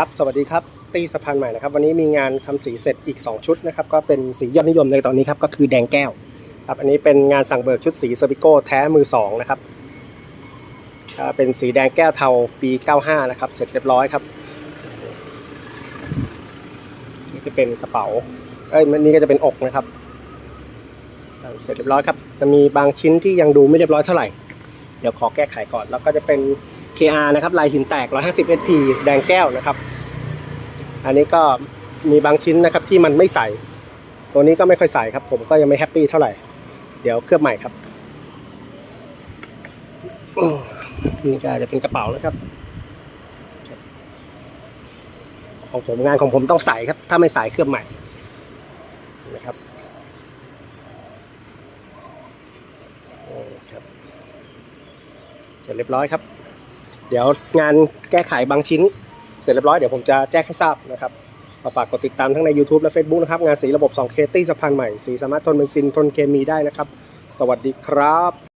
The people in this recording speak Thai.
ครับ สวัสดีครับ ตีสะพานใหม่นะครับ วันนี้มีงานทำสีเสร็จอีก 2 ชุดนะครับ ก็เป็นสียอดนิยมในตอนนี้ครับ ก็คือแดงแก้ว ครับ อันนี้เป็นงานสั่งเบิกชุดสีเซอร์บิโก้แท้มือ 2 นะครับ เป็นสีแดงแก้วเทาปี 95 นะครับ เสร็จเรียบร้อยครับ นี่จะเป็นกระเป๋า เอ้ย นี่ก็จะเป็นอกนะครับ เสร็จเรียบร้อยครับ จะมีบางชิ้นที่ยังดูไม่เรียบร้อยเท่าไหร่ เดี๋ยวขอแก้ไขก่อน แล้วก็จะเป็น KR นะครับลายหินแตก 150 SP แดงแก้วนะครับ อันนี้ก็มีบางชิ้นนะครับที่มันไม่ใส ตัวนี้ก็ไม่ค่อยใสครับ ผมก็ยังไม่แฮปปี้เท่าไหร่ เดี๋ยวเคลือบใหม่ครับ นี่ก็จะเป็นกระเป๋านะครับ ของผมงานของผมต้องใสครับ ถ้าไม่ใสเคลือบใหม่นะครับเสร็จเรียบร้อยครับ เดี๋ยวงานแก้ไขบางชิ้นเสร็จเรียบร้อยเดี๋ยวผมจะแจ้งให้ทราบนะครับมาฝากกดติดตามทั้งใน YouTube และ Facebook นะครับ งานสีระบบ2เคตี้สะพานใหม่ สีสามารถทนเบนซินทนเคมีได้นะครับ สวัสดีครับ